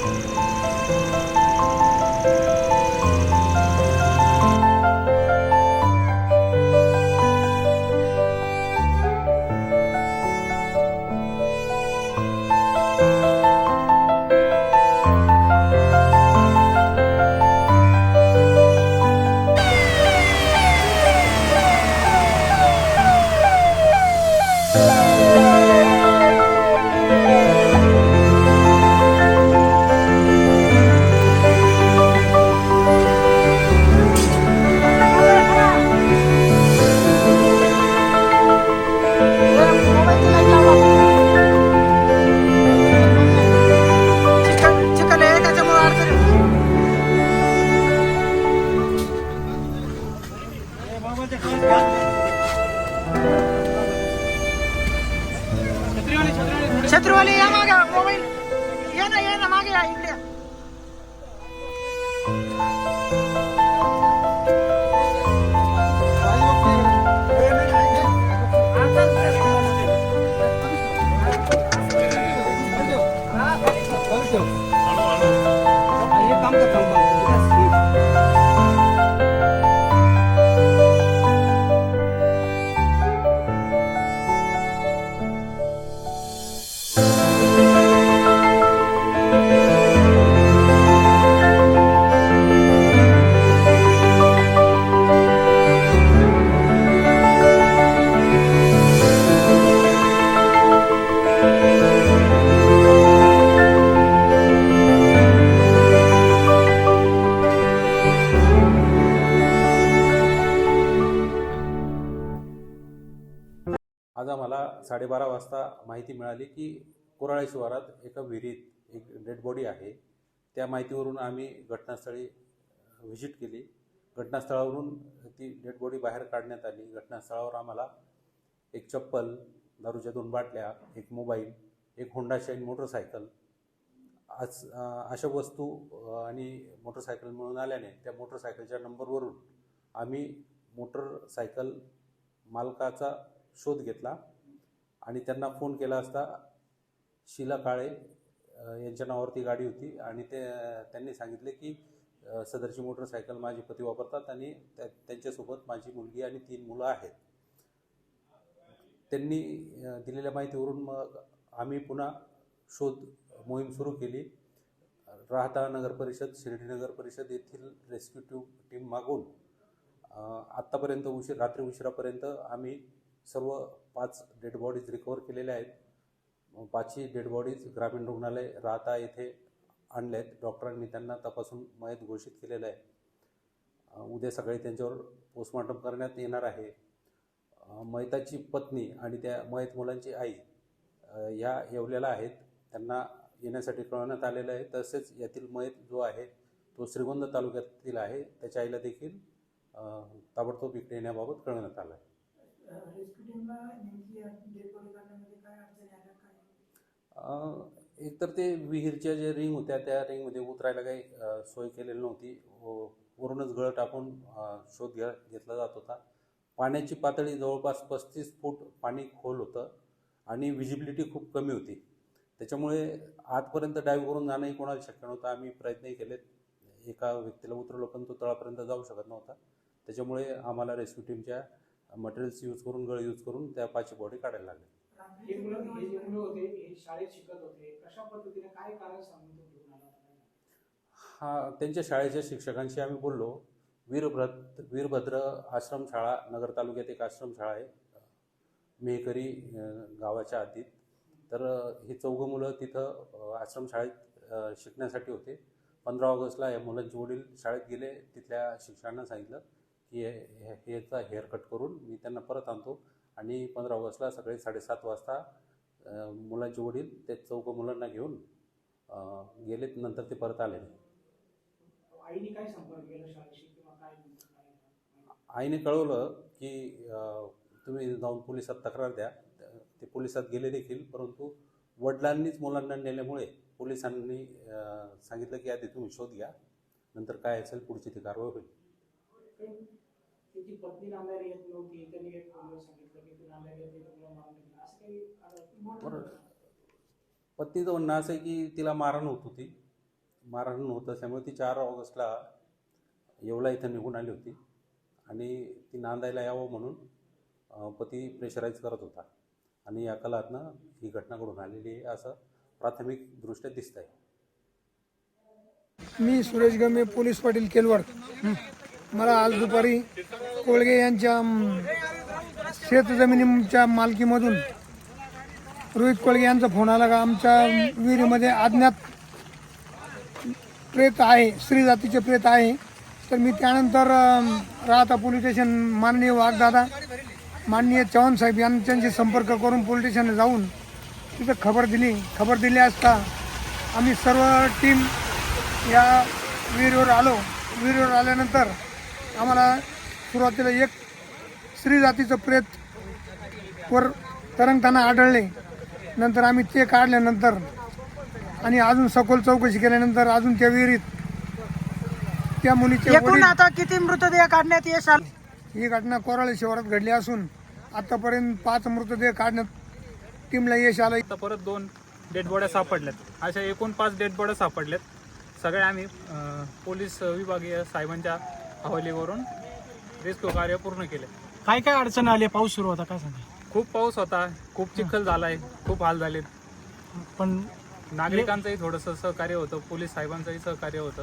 चिखल या ना मागे या इकडे या. आज आम्हाला साडेबारा वाजता माहिती मिळाली की कोराळे शिवारात एका विहिरीत एक डेड बॉडी आहे. त्या माहितीवरून आम्ही घटनास्थळी व्हिजिट केली. घटनास्थळावरून ती डेड बॉडी बाहेर काढण्यात आली. घटनास्थळावर आम्हाला एक चप्पल दारूच्या दोन बाटल्या एक मोबाईल एक होंडा शाईन मोटरसायकल आज अशा वस्तू आणि मोटरसायकल मिळून आल्याने त्या मोटरसायकलच्या नंबरवरून आम्ही मोटरसायकल मालकाचा शोध घेतला आणि त्यांना फोन केला असता शीला काळे यांच्या नावावरती गाडी होती आणि ते त्यांनी सांगितले की सदरची मोटरसायकल माझे पती वापरतात आणि त्या त्यांच्यासोबत माझी मुलगी आणि तीन मुलं आहेत. त्यांनी दिलेल्या माहितीवरून मग आम्ही पुन्हा शोध मोहीम सुरू केली. राहता नगर परिषद शिर्डी नगर परिषद येथील रेस्क्यू टीम मागून आत्तापर्यंत उशीर रात्री उशिरापर्यंत आम्ही सर्व पाच डेड बॉडीज रिकवर केलेल्या आहेत. पाचही डेड बॉडीज ग्रामीण रुग्णालय राहता येथे आणल्या आहेत डॉक्टरांनी त्यांना तपासून मयत घोषित केलेलं आहे. उद्या सकाळी त्यांच्यावर पोस्टमॉर्टम करण्यात येणार आहे. मयताची पत्नी आणि त्या मयत मुलांची आई ह्या येवलेल्या आहेत. त्यांना येण्यासाठी कळवण्यात आलेलं आहे. तसेच यातील मयत जो आहे तो श्रीगोंदा तालुक्यातील आहे. त्याच्या आईला देखील ताबडतोब इकडे येण्याबाबत कळवण्यात आलं आहे रेस्क्यू टीमला नेमकी डेड बॉडी काढण्यामध्ये काय अडचणी आल्या काय एकतर ते विहीरच्या ज्या रिंग होत्या त्या रिंगमध्ये उतरायला काही सोय केलेली नव्हती. व- वरूनच गळ टाकून शोध घ्या घेतला जात होता. पाण्याची पातळी जवळपास पस्तीस फूट पाणी खोल होतं आणि विजिबिलिटी खूप कमी होती. त्याच्यामुळे आतपर्यंत डाईव्ह करून जाणंही कोणाला शक्य नव्हतं. आम्ही प्रयत्नही केलेत. एका व्यक्तीला उतरवलं पण तो तळापर्यंत जाऊ शकत नव्हता. त्याच्यामुळे आम्हाला रेस्क्यू टीमच्या मटेरियल्स यूज करून गळ यूज करून त्या पाचची बॉडी काढायला लागली. हे मुलं हे जे मुलं होते हे शाळेत शिकत होते कशा पद्धतीने काय कारण सांगून तो घेऊन आला होता? हा त्यांच्या शाळेच्या शिक्षकांशी आम्ही बोललो. वीरभद्र वीरभद्र आश्रमशाळा नगर तालुक्यात एक आश्रमशाळा आहे मेहकरी अं, गावाच्या आधीत तर अं, ही चौघं मुलं तिथं अं, आश्रमशाळेत अं, शिकण्यासाठी होते. पंधरा ऑगस्टला या मुलांचे वडील शाळेत गेले तिथल्या शिक्षकांना सांगितलं. हे हेचा हेअर कट करून मी त्यांना परत आणतो. आणि पंधरा ऑगस्टला सकाळी साडेसात वाजता मुलांचे वडील ते चौघं मुलांना घेऊन गेलेत. नंतर ते परत आले आईने काय संपर्क केला शाळेशी किंवा काय नेमकं काय? आईने कळवलं की तुम्ही जाऊन पोलिसात तक्रार द्या. ते पोलिसात गेले देखील परंतु वडिलांनीच मुलांना नेल्यामुळे पोलिसांनी सांगितलं की आधी तुम्ही शोध घ्या. नंतर काय असेल पुढची ती कारवाई होईल. काही त्याची पत्नी नांदायला येत नव्हती त्यांनी एक फोनवर सांगितलं की तू नांदायला येते तर तुला मारून टाकेल. असं काही पत्नीचं म्हणणं असं आहे की तिला मारण होत होती. मारहाण होत असल्यामुळे ती चार ऑगस्टला येवला इथं निघून आली होती. आणि ती नांदायला यावं म्हणून अं, पती प्रेशराईज करत होता. आणि या कालातनं ही घटना घडून आलेली आहे असं प्राथमिकदृष्ट्या दिसत आहे मी सुरेश गमे पोलीस पाटील केलवड. मला आज दुपारी कोळगे यांच्या अं, शेत जमिनीच्या मालकीमधून रोहित कोळगे यांचा फोन आला का? आमच्या विहिरीमध्ये अज्ञात प्रेत आहे स्त्री जातीचे प्रेत आहे. तर मी त्यानंतर राहता पोलीस स्टेशन माननीय वाघदादा माननीय चव्हाण साहेब यांच्याशी संपर्क करून पोलीस स्टेशनला जाऊन तिथं खबर दिली. खबर दिली असता आम्ही सर्व टीम या विहिरीवर आलो. विहिरीवर आल्यानंतर आम्हाला सुरुवातीला एक स्त्री जातीचं प्रेत वर तरंगताना आढळले. नंतर आम्ही ते काढल्यानंतर आणि अजून सखोल चौकशी केल्यानंतर अजून त्या विहिरीत त्या मुलीचे एकूण आता किती मृतदेह काढण्यात यश आलं? ही घटना कोराळे शिवारात घडली असून आतापर्यंत पाच मृतदेह काढण्यात टीमला यश आलं. आता परत दोन डेड बॉड्या सापडल्यात. अशा एकूण पाच डेड बॉड्या सापडल्यात. सगळे आम्ही पोलीस विभागीय साहेबांच्या हवालीवरून. रेस्क्यू कार्य पूर्ण केले. काय काय अडचण आली? पाऊस सुरू होता काय सांगा खूप पाऊस होता. खूप चिखल झालाय. खूप हाल झालेत. पण नागरिकांचंही थोडंसं सहकार्य होतं. पोलीस साहेबांचंही सहकार्य होतं.